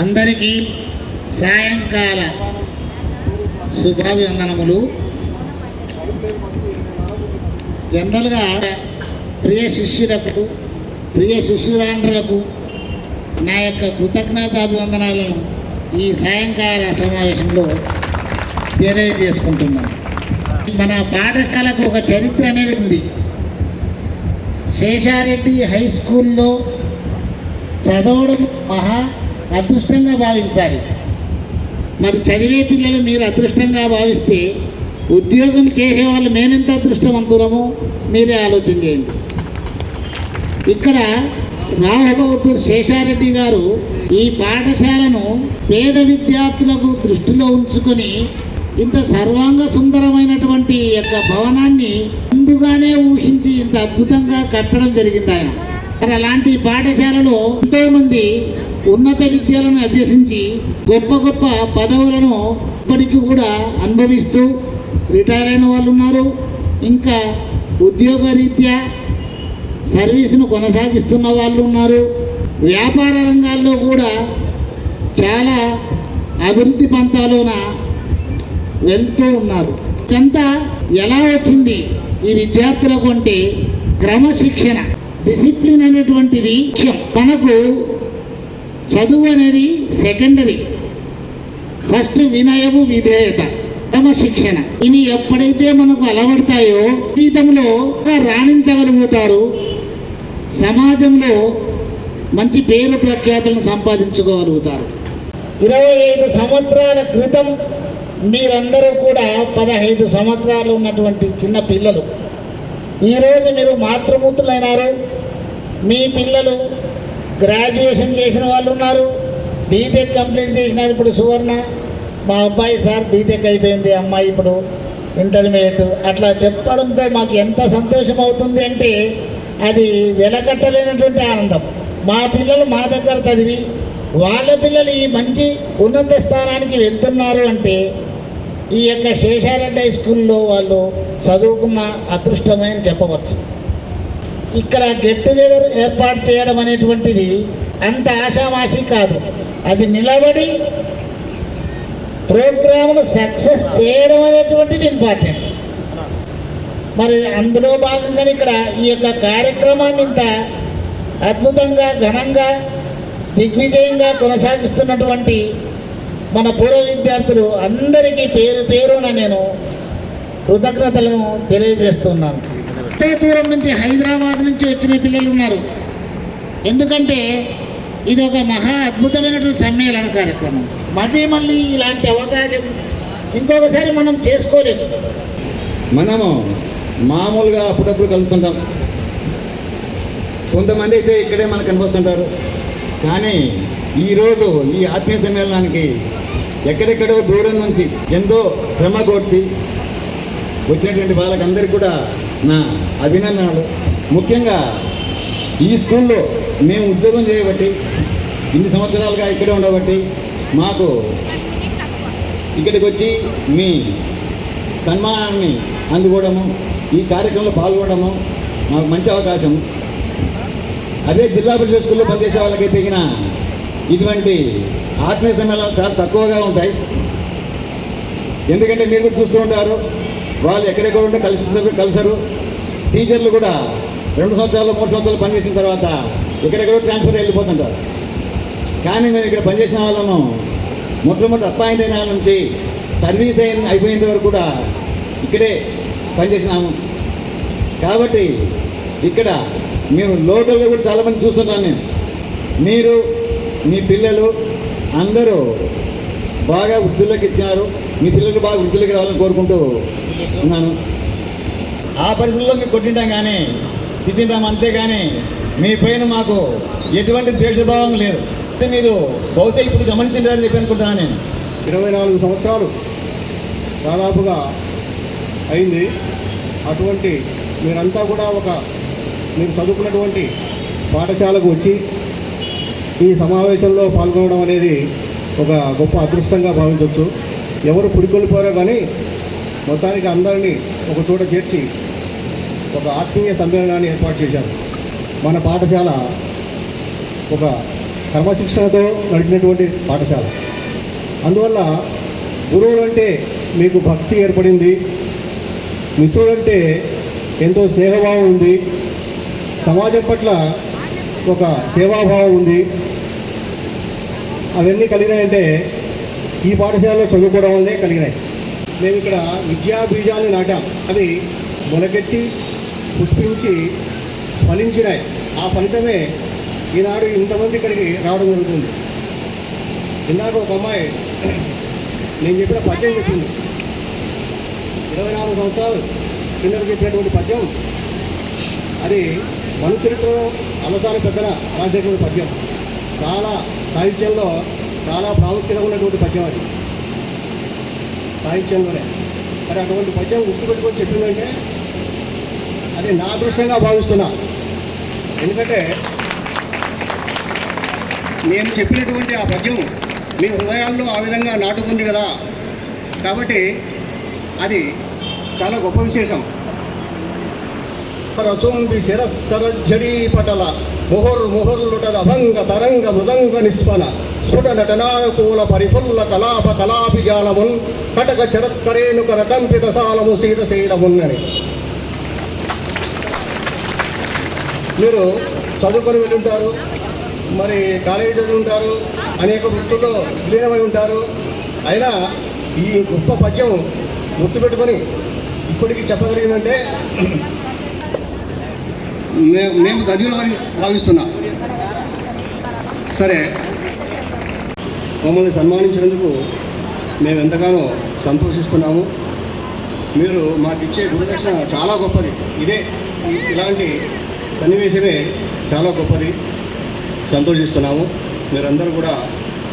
అందరికీ సాయంకాల శుభాభివందనములు. జనరల్గా ప్రియ శిష్యులకు ప్రియ శిష్యురాండ్రులకు నా యొక్క కృతజ్ఞతాభివందనాలను ఈ సాయంకాల సమావేశంలో తెలియజేసుకుంటున్నాను. మన పాఠశాలకు ఒక చరిత్ర అనేది ఉంది. శేషారెడ్డి హై స్కూల్లో చదవడం మహా అదృష్టంగా భావించాలి. మరి చదివే పిల్లలు మీరు అదృష్టంగా భావిస్తే ఉద్యోగం చేసే వాళ్ళు మేమెంత అదృష్టవంతులమో? మీరే ఆలోచన చేయండి. ఇక్కడ రాఘవతూర్ శేషారెడ్డి గారు ఈ పాఠశాలను పేద విద్యార్థులకు దృష్టిలో ఉంచుకొని ఇంత సర్వాంగ సుందరమైనటువంటి యొక్క భవనాన్ని ముందుగానే ఊహించి ఇంత అద్భుతంగా కట్టడం జరిగింది ఆయన. మరి అలాంటి పాఠశాలలో ఎంతో మంది ఉన్నత విద్యలను అభ్యసించి గొప్ప గొప్ప పదవులను ఇప్పటికీ కూడా అనుభవిస్తూ రిటైర్ అయిన వాళ్ళు ఉన్నారు. ఇంకా ఉద్యోగ రీత్యా సర్వీసును కొనసాగిస్తున్న వాళ్ళు ఉన్నారు. వ్యాపార రంగాల్లో కూడా చాలా అభివృద్ధి పంతాలోన వెళ్తూ ఉన్నారు. ఇదంతా ఎలా వచ్చింది? ఈ విద్యార్థులకు అంటే క్రమశిక్షణ. డిసిప్లిన్ అనేటువంటిది ముఖ్యం. మనకు చదువు అనేది సెకండరీ. ఫస్ట్ వినయము విధేయత. క్రమశిక్షణ ఇవి ఎప్పుడైతే మనకు అలవడతాయో జీవితంలో రాణించగలుగుతారు. సమాజంలో మంచి పేరు ప్రఖ్యాతులను సంపాదించుకోగలుగుతారు. ఇరవై ఐదు సంవత్సరాల క్రితం మీరందరూ కూడా పదహైదు సంవత్సరాలు ఉన్నటువంటి చిన్న పిల్లలు. ఈరోజు మీరు మాతృమూర్తులైనారు. మీ పిల్లలు గ్రాడ్యుయేషన్ చేసిన వాళ్ళు ఉన్నారు. బీటెక్ కంప్లీట్ చేసినారు ఇప్పుడు సువర్ణ. మా అబ్బాయి సార్ బీటెక్ అయిపోయింది అమ్మాయి ఇప్పుడు ఇంటర్మీడియట్ అట్లా చెప్పడంతో మాకు ఎంత సంతోషం అవుతుంది అంటే అది వెలకట్టలేనటువంటి ఆనందం. మా పిల్లలు మా దగ్గర చదివి వాళ్ళ పిల్లలు ఈ మంచి ఉన్నత స్థానానికి వెళ్తున్నారు అంటే ఈ యొక్క శేషారెడ్డి హై స్కూల్లో వాళ్ళు చదువుకున్న అదృష్టమే అని చెప్పవచ్చు. ఇక్కడ గెట్ టుగెదర్ ఏర్పాటు చేయడం అనేటువంటిది అంత ఆషామాషి కాదు. అది నిలబడి ప్రోగ్రామ్ను సక్సెస్ చేయడం అనేటువంటిది ఇంపార్టెంట్. మరి అందులో భాగంగానే ఇక్కడ ఈ యొక్క కార్యక్రమాన్ని ఇంత అద్భుతంగా ఘనంగా దిగ్విజయంగా కొనసాగిస్తున్నటువంటి మన పూర్వ విద్యార్థులు అందరికీ పేరు పేరున నేను కృతజ్ఞతలను తెలియజేస్తున్నాను. ఎంతో దూరం నుంచి హైదరాబాద్ నుంచి వచ్చిన పిల్లలు ఉన్నారు. ఎందుకంటే ఇది ఒక మహా అద్భుతమైనటువంటి సమ్మేళన కార్యక్రమం. మళ్ళీ మళ్ళీ ఇలాంటి అవకాశం ఇంకొకసారి మనం చేసుకోలేము మనము మామూలుగా అప్పుడప్పుడు కలుస్తుంటాం. కొంతమంది అయితే ఇక్కడే మనకు కనిపిస్తుంటారు. కానీ ఈరోజు ఈ ఆత్మీయ సమ్మేళనానికి ఎక్కడెక్కడో దూరం నుంచి ఎంతో శ్రమ కోర్చి వచ్చినటువంటి వాళ్ళకందరికీ కూడా నా అభినందనలు. ముఖ్యంగా ఈ స్కూల్లో మేము ఉద్యోగం చేయబట్టి ఇన్ని సంవత్సరాలుగా ఇక్కడే ఉండబట్టి మాకు ఇక్కడికి వచ్చి మీ సన్మానాన్ని అందుకోవడము ఈ కార్యక్రమంలో పాల్గొనడము మాకు మంచి అవకాశం. అదే జిల్లా పరిషత్ స్కూల్లో పనిచేసే వాళ్ళకి తగిన ఇటువంటి ఆత్మీయ సమ్మేళనాలు చాలా తక్కువగా ఉంటాయి. ఎందుకంటే మీరు కూడా చూస్తూ ఉంటారు వాళ్ళు ఎక్కడెక్కడ ఉంటే కలిసి కలిసారు. టీచర్లు కూడా రెండు సంవత్సరాలు మూడు సంవత్సరాలు పనిచేసిన తర్వాత ఎక్కడెక్కడో ట్రాన్స్ఫర్ వెళ్ళిపోతుంటారు. కానీ మేము ఇక్కడ పనిచేసిన వాళ్ళము మొట్టమొదటి అపాయింట్ అయిన నుంచి సర్వీస్ అయిన అయిపోయేంత వరకు కూడా ఇక్కడే పనిచేసినాము కాబట్టి ఇక్కడ మేము లోకల్గా కూడా చాలామంది చూస్తున్నాను నేను మీరు మీ పిల్లలు అందరూ బాగా వృద్ధులకు ఇచ్చినారు మీ పిల్లలు బాగా వృద్ధులకు రావాలని కోరుకుంటూ ఉన్నాను. ఆ పరిస్థితుల్లో మీకు కొట్టింటాం కానీ తిట్టింటాం అంతేగాని మీ పైన మాకు ఎటువంటి ద్వేషభావం లేదు. అంటే మీరు బహుశా ఇప్పుడు గమనించారని చెప్పి అనుకుంటున్నాను నేను. ఇరవై నాలుగు సంవత్సరాలు దాదాపుగా అయింది. అటువంటి మీరంతా కూడా ఒక మీరు చదువుకున్నటువంటి పాఠశాలకు వచ్చి ఈ సమావేశంలో పాల్గొనడం అనేది ఒక గొప్ప అదృష్టంగా భావించవచ్చు. ఎవరు పురికొల్పోరో కానీ మొత్తానికి అందరినీ ఒక చోట చేర్చి ఒక ఆత్మీయ సమ్మేళనాన్ని ఏర్పాటు చేశారు. మన పాఠశాల ఒక క్రమశిక్షణతో నడిచినటువంటి పాఠశాల. అందువల్ల గురువులు అంటే మీకు భక్తి ఏర్పడింది. మిత్రులంటే ఎంతో స్నేహభావం ఉంది. సమాజం పట్ల ఒక సేవాభావం ఉంది. అవన్నీ కలిగినాయంటే ఈ పాఠశాలలో చదువుకోవడం వల్లే కలిగినాయి. మేము ఇక్కడ విద్యా బీజాన్ని నాటాం. అవి మొలకెత్తి పుష్పించి ఫలించినాయి. ఆ ఫలితమే ఈనాడు ఇంతమంది ఇక్కడికి రావడం జరుగుతుంది. ఇందాక ఒక అమ్మాయి నేను చెప్పిన పద్యం చెప్పింది. ఇరవై నాలుగు సంవత్సరాలు కిందకు చెప్పినటువంటి పద్యం. అది మను చరిత్రలో అలసాని పెద్దల రాజకీయ పద్యం. చాలా సాహిత్యంలో చాలా ప్రాముఖ్యత ఉన్నటువంటి పద్యం అది. సాహిత్యంలోనే. మరి అటువంటి పద్యం గుర్తుపెట్టుకొని చెప్పిందంటే అది నా అదృష్టంగా భావిస్తున్నా. ఎందుకంటే నేను చెప్పినటువంటి ఆ పద్యం మీ హృదయాల్లో ఆ విధంగా నాటుకుంది కదా. కాబట్టి అది చాలా గొప్ప విశేషం. రచోంది శిరస్సరఝరీ పటల. ముహుర్ ముహుర్లుటద తరంగ మృదంగ నిస్పన స్ఫుట నటనానుకూల పరిఫుల్ల కలాప కలాపి జాలమున్ కటక చరత్కరేణుక రకంపిత సాలము సీతశీలమున్నని మీరు చదువుకొని వెళ్ళుంటారు మరి కాలేజీ చదువుంటారు ఉంటారు అనేక వృత్తుల్లో విలీనమై ఉంటారు. అయినా ఈ గొప్ప పద్యం గుర్తుపెట్టుకొని ఇప్పటికీ చెప్పగలిగిందంటే మేము ధన్యులమని భావిస్తున్నాం. సరే. మమ్మల్ని సన్మానించినందుకు మేము ఎంతగానో సంతోషిస్తున్నాము. మీరు మాకు ఇచ్చే గురుదక్షిణ చాలా గొప్పది. ఇదే ఇలాంటి సన్నివేశమే చాలా గొప్పది. సంతోషిస్తున్నాము. మీరందరూ కూడా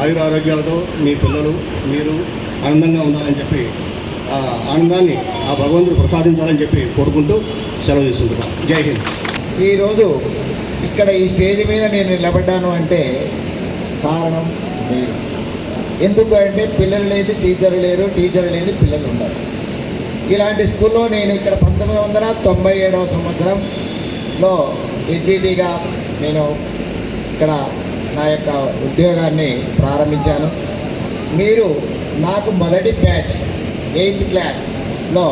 ఆయుర ఆరోగ్యాలతో మీ పిల్లలు మీరు ఆనందంగా ఉండాలని చెప్పి ఆ ఆనందాన్ని ఆ భగవంతుడు ప్రసాదించాలని చెప్పి కోరుకుంటూ సెలవు తీసుకుంటున్నాం. జై హింద్. ఈరోజు ఇక్కడ ఈ స్టేజ్ మీద నేను నిలబడ్డాను అంటే కారణం మీరు. ఎందుకు అంటే పిల్లలు లేదు టీచర్ లేరు టీచర్ లేదు పిల్లలు ఉండరు. ఇలాంటి స్కూల్లో నేను ఇక్కడ పంతొమ్మిది వందల తొంభై ఏడవ సంవత్సరంలో ఎస్జిటిగా నేను ఇక్కడ నా యొక్క ఉద్యోగాన్ని ప్రారంభించాను. మీరు నాకు మొదటి బ్యాచ్ ఎయిత్ క్లాస్లో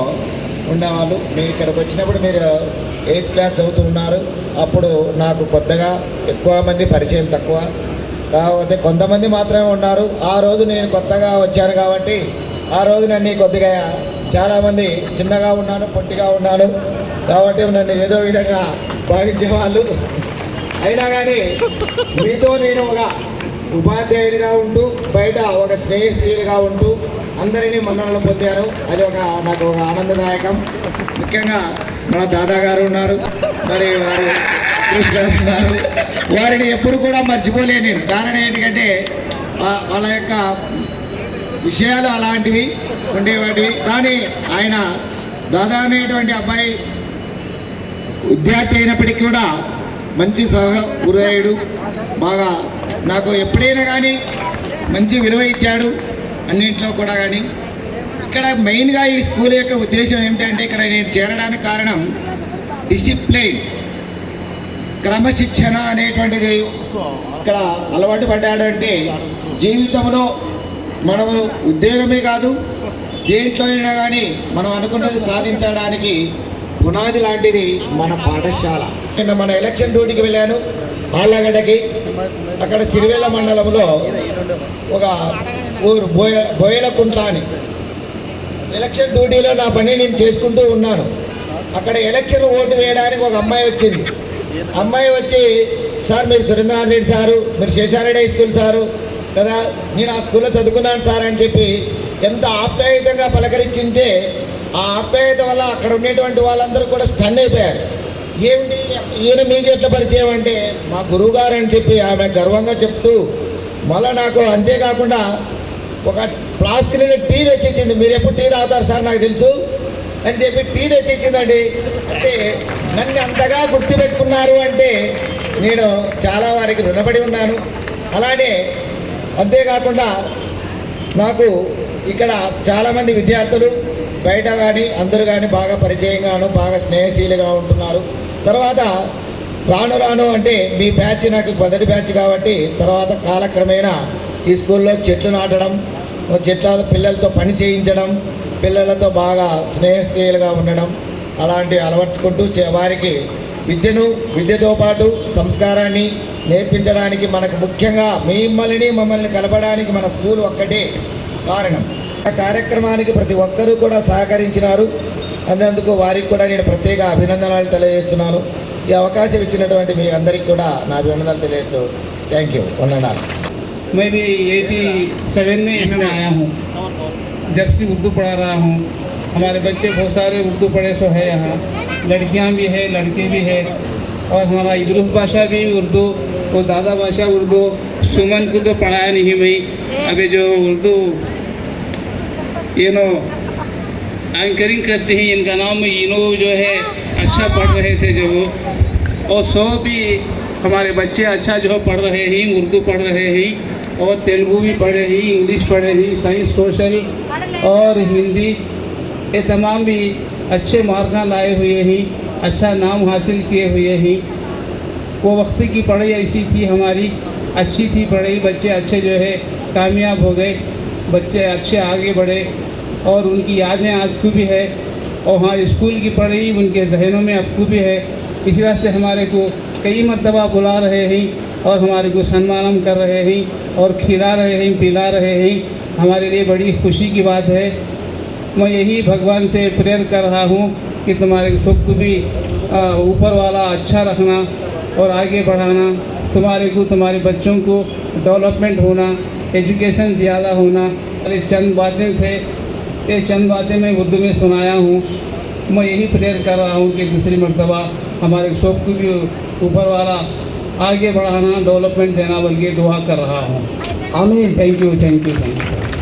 ఉండేవాళ్ళు. మీరు ఇక్కడికి వచ్చినప్పుడు మీరు ఎయిత్ క్లాస్ చదువుతున్నారు. అప్పుడు నాకు కొత్తగా ఎక్కువ మంది పరిచయం తక్కువ. కాకపోతే కొంతమంది మాత్రమే ఉన్నారు. ఆ రోజు నేను కొత్తగా వచ్చాను కాబట్టి ఆ రోజు నన్ను కొద్దిగా చాలామంది చిన్నగా ఉన్నాను పొట్టిగా ఉన్నాను. కాబట్టి నన్ను ఏదో విధంగా భావించేవాళ్ళు అయినా కానీ మీతో నేను ఒక ఉపాధ్యాయుడిగా ఉంటూ బయట ఒక స్నేహితుడిగా ఉంటూ అందరినీ మన్ననలు పొందారు. అది ఒక నాకు ఒక ఆనందదాయకం. ముఖ్యంగా మన దాదా గారు ఉన్నారు మరి వారు ఉన్నారు. వారిని ఎప్పుడు కూడా మర్చిపోలేని కారణం ఏంటంటే వాళ్ళ యొక్క విషయాలు అలాంటివి ఉండేవాటివి. కానీ ఆయన దాదా అనేటువంటి అబ్బాయి విద్యార్థి అయినప్పటికీ కూడా మంచి సహ హృదయుడు బాగా నాకు ఎప్పుడైనా కానీ మంచి విలువ ఇచ్చాడు అన్నింటిలో కూడా కానీ ఇక్కడ మెయిన్గా ఈ స్కూల్ యొక్క ఉద్దేశం ఏమిటంటే ఇక్కడ నేను చేరడానికి కారణం డిసిప్లైన్. క్రమశిక్షణ అనేటువంటిది ఇక్కడ అలవాటు పడ్డాడు అంటే జీవితంలో మనము ఉద్యోగమే కాదు దేంట్లో అయినా కానీ మనం అనుకున్నది సాధించడానికి పునాది లాంటిది మన పాఠశాల. నిన్న మన ఎలక్షన్ డ్యూటీకి వెళ్ళాను. ఆళ్ళగడ్డకి అక్కడ సిరివేల మండలంలో ఒక ఊరు బోయ బోయలకుంట్ల అని. ఎలక్షన్ డ్యూటీలో నా పని నేను చేసుకుంటూ ఉన్నాను. అక్కడ ఎలక్షన్ ఓటు వేయడానికి ఒక అమ్మాయి వచ్చింది. అమ్మాయి వచ్చి సార్ మీరు సురేంద్రనాథ్ రెడ్డి సారు మీరు శేషారెడ్డి హై స్కూల్ సారు కదా నేను ఆ స్కూల్లో చదువుకున్నాను సార్ అని చెప్పి ఎంత ఆప్యాయతంగా పలకరించింటే ఆ ఆప్యాయత వల్ల అక్కడ ఉండేటువంటి వాళ్ళందరూ కూడా స్టన్ అయిపోయారు. ఏమిటి ఈయన మీకు ఎట్లా పరిచయం అంటే మా గురువుగారు అని చెప్పి ఆమె గర్వంగా చెప్తూ మళ్ళీ నాకు అంతేకాకుండా ఒక ప్లాస్టిక్ టీ తెచ్చిచ్చింది. మీరు ఎప్పుడు టీ తాగుతారు సార్ నాకు తెలుసు? అని చెప్పి టీ తెచ్చిచ్చిందండి. అంటే నన్ను అంతగా గుర్తుపెట్టుకున్నారు అంటే నేను చాలా వారికి రుణపడి ఉన్నాను. అలానే అంతేకాకుండా నాకు ఇక్కడ చాలామంది విద్యార్థులు బయట కానీ అందరూ కానీ బాగా పరిచయంగాను బాగా స్నేహశీలుగా ఉంటున్నారు. తర్వాత రాను రాను అంటే మీ బ్యాచ్ నాకు మొదటి బ్యాచ్ కాబట్టి తర్వాత కాలక్రమేణా ఈ స్కూల్లో చెట్లు నాటడం చెట్ల పిల్లలతో పని చేయించడం పిల్లలతో బాగా స్నేహస్నేహిలుగా ఉండడం అలాంటివి అలవర్చుకుంటూ చే- వారికి విద్యను విద్యతో పాటు సంస్కారాన్ని నేర్పించడానికి మనకు ముఖ్యంగా మిమ్మల్ని మమ్మల్ని కలపడానికి మన స్కూల్ ఒక్కటే కారణం. ఆ కార్యక్రమానికి ప్రతి ఒక్కరూ కూడా సహకరించినారు. అందుకు వారికి కూడా నేను ప్రత్యేక అభినందనలు తెలియజేస్తున్నాను ఈ అవకాశం ఇచ్చినటువంటి మీ అందరికీ కూడా నా అభినందనలు తెలియజేస్తూ థ్యాంక్ యూ వందనాలు मैं भी एटी सेवन में इसमें आया हूँ जब से उर्दू पढ़ा रहा हूँ हमारे बच्चे बहुत सारे उर्दू पढ़े सो है यहाँ लड़कियाँ भी है लड़के भी है और हमारा इद्रुस भाषा भी उर्दू और दादा भाषा उर्दू सुमन को तो पढ़ाया नहीं भाई अभी जो उर्दू ये नो एंकरिंग करते हैं, इनका नाम इनो जो है अच्छा पढ़ रहे थे जो। और सौ भी हमारे बच्चे अच्छा जो पढ़ रहे हैं, उर्दू पढ़ रहे हैं, और तेलुगु भी पढ़ रहे हैं, इंग्लिश पढ़ रहे हैं, साइंस, सोशल, और हिंदी, ये तमाम भी अच्छे मार्क लाए हुए हैं अच्छा नाम हासिल किए हुए हैं। वो वक्त की पढ़ाई ऐसी थी, हमारी अच्छी थी, पढ़ाई, बच्चे अच्छे जो है, कामयाब हो गए, बच्चे अच्छे आगे बढ़े। और उनकी यादें आज को भी है। और हाँ स्कूल की पढ़ाई उनके जहनों में अब को भी है। इसी वजह से हमारे को कई मरतबा बुला रहे हैं और हमारे को सम्मान कर रहे हैं और खिला रहे हैं, पिला रहे हैं। हमारे लिए बड़ी खुशी की बात है। मैं यही भगवान से प्रेयर कर रहा हूँ कि तुम्हारे सुख को भी ऊपर वाला अच्छा रखना और आगे बढ़ाना। तुम्हारे को, तुम्हारे बच्चों को डेवलपमेंट होना, एजुकेशन ज़्यादा होना। अरे चंद बातें थे ये चंद बातें मैं उर्दू में सुनाया हूँ। मैं यही प्रेर कर रहा हूँ कि दूसरी मरतबा हमारे शौक को भी ऊपर वाला आगे बढ़ाना डेवलपमेंट देना बल्कि दुआ कर रहा हूँ। Aamir thank you thank you thank you